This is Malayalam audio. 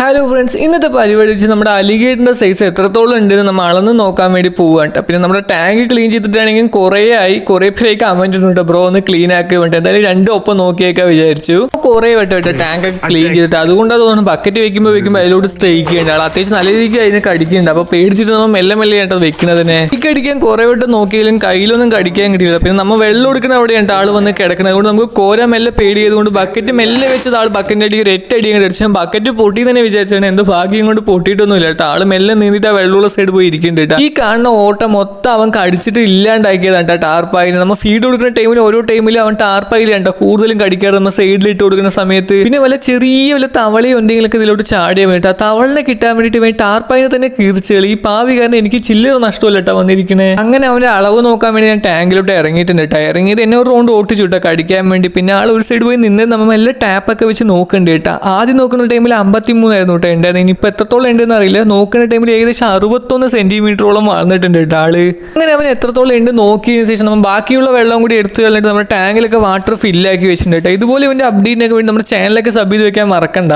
ഹലോ ഫ്രണ്ട്സ് ഇന്നത്തെ പരിപാടി വെച്ച് നമ്മുടെ അലിഗേറ്ററിന്റെ സൈസ് എത്രത്തോളം ഉണ്ടെന്ന് നമ്മൾ അളന്ന് നോക്കാൻ വേണ്ടി പോവാണ്. പിന്നെ നമ്മുടെ ടാങ്ക് ക്ലീൻ ചെയ്തിട്ടാണെങ്കിൽ കുറേ ആയി കുറേ പേര് കമന്റ് ഉണ്ട് ബ്രോ ഒന്ന് ക്ലീൻ ആക്കി വേണ്ടി. എന്തായാലും രണ്ടും ഒപ്പം നോക്കിയേക്കാൻ വിചാരിച്ചു. കുറേ വട്ടം വട്ടം ടാങ്ക് ക്ലീൻ ചെയ്തിട്ട്. അതുകൊണ്ടാണ് തോന്നുന്നു ബക്കറ്റ് വെക്കുമ്പോൾ വെക്കുമ്പോൾ അതിലോട്ട് സ്ട്രൈക്ക് ചെയ്യേണ്ട ആൾ അത്യാവശ്യം നല്ല രീതിക്ക് അതിന് കടിക്കുന്നുണ്ട്. അപ്പോൾ പേടിച്ചിട്ട് നമ്മൾ മെല്ലെ മെല്ലെ ആയിട്ട് വെക്കുന്നതിനെ. ഈ കടിക്കാൻ കുറേ വട്ടം നോക്കിയാലും കയ്യിലൊന്നും കടിക്കാൻ കിട്ടിയില്ല. പിന്നെ നമ്മൾ വെള്ളം കൊടുക്കുന്ന അവിടെയാണ് ആൾ വന്ന് കിടക്കുന്നത്. അതുകൊണ്ട് നമുക്ക് കോര മെല്ലെ പേടി ചെയ്തുകൊണ്ട് ബക്കറ്റ് മെല്ലെ വെച്ചത് ആൾ ബക്കറ്റിന്റെ അടിക്ക് ഒരു എട്ട് കടിച്ചാൽ ബക്കറ്റ് പൊട്ടി തന്നെ വിചാരിച്ചാണ് എന്തോ ഭാഗ്യം കൊണ്ട് പൊട്ടിയിട്ടൊന്നുമില്ല കേട്ടോ. ആൾ മെല്ലെ നീന്തിട്ട് ആ വെള്ളമുള്ള സൈഡ് പോയി ഇരിക്കുന്നുണ്ട് കേട്ടോ. ഈ കാണുന്ന ഓട്ടം മൊത്തം അവൻ കടിച്ചിട്ട് ഇല്ലാണ്ടാക്കിയതാണ് കേട്ടോ ടാർപ്പായി നമ്മൾ ഫീഡ് കൊടുക്കുന്ന ടൈമിൽ ഓരോ ടൈമിലും അവൻ ടാർപ്പായിൽ കേട്ടോ കൂടുതലും കടിക്കാറ് നമ്മൾ സൈഡിൽ ഇട്ട് കൊടുക്കുന്ന സമയത്ത്. പിന്നെ വല്ല ചെറിയ വല്ല തവളയോ എന്തെങ്കിലുമൊക്കെ ഇതിലോട്ട് ചാടിയാൽ വേണ്ടി ആ തവളിനെ കിട്ടാൻ വേണ്ടിയിട്ട് വേണ്ടി ടാർപ്പായിനെ തന്നെ കീർച്ചുകൾ ഈ പാവി കാരണം എനിക്ക് ചില്ലറ നഷ്ടമല്ല കേട്ടോ വന്നിരിക്കണേ. അങ്ങനെ അവന്റെ അളവ് നോക്കാൻ വേണ്ടി ഞാൻ ടാങ്കിലോട്ട് ഇറങ്ങിയിട്ടുണ്ട് കേട്ടോ. ഇറങ്ങിയത് എന്നെ ഒരു റൗണ്ട് ഓട്ടിച്ചു കേട്ടോ കടിക്കാൻ വേണ്ടി. പിന്നെ ആൾ ഒരു സൈഡ് പോയി നിന്ന് നമ്മൾ എല്ലാം ടാപ്പൊക്കെ വെച്ച് നോക്കുന്നുണ്ട് കേട്ടോ. ആദ്യം നോക്കുന്ന ടൈമിൽ അമ്പത്തി മൂന്നായിരുന്നു കേട്ടോ. ഉണ്ടായിരുന്നു ഇനിയിപ്പോൾ എത്രത്തോളം ഉണ്ടെന്ന് അറിയില്ല. നോക്കുന്ന ടൈമിൽ ഏകദേശം അറുപത്തൊന്ന് സെന്റിമീറ്ററോളം വളർന്നിട്ടുണ്ട് കേട്ടോ ആൾ. അങ്ങനെ അവൻ എത്രത്തോളം ഉണ്ട് നോക്കിയതിനു ശേഷം നമ്മൾ ബാക്കിയുള്ള വെള്ളം കൂടി എടുത്തു കളഞ്ഞിട്ട് നമ്മുടെ ടാങ്കിലൊക്കെ വാട്ടർ ഫില്ലാക്കി വെച്ചിട്ടുണ്ട് കേട്ടോ. ഇതുപോലെ ഇവന്റെ അപ്ഡേറ്റിനൊക്കെ വേണ്ടി നമ്മുടെ ചാനലൊക്കെ സബ് ചെയ്ത് വെക്കാൻ മറക്കണ്ട.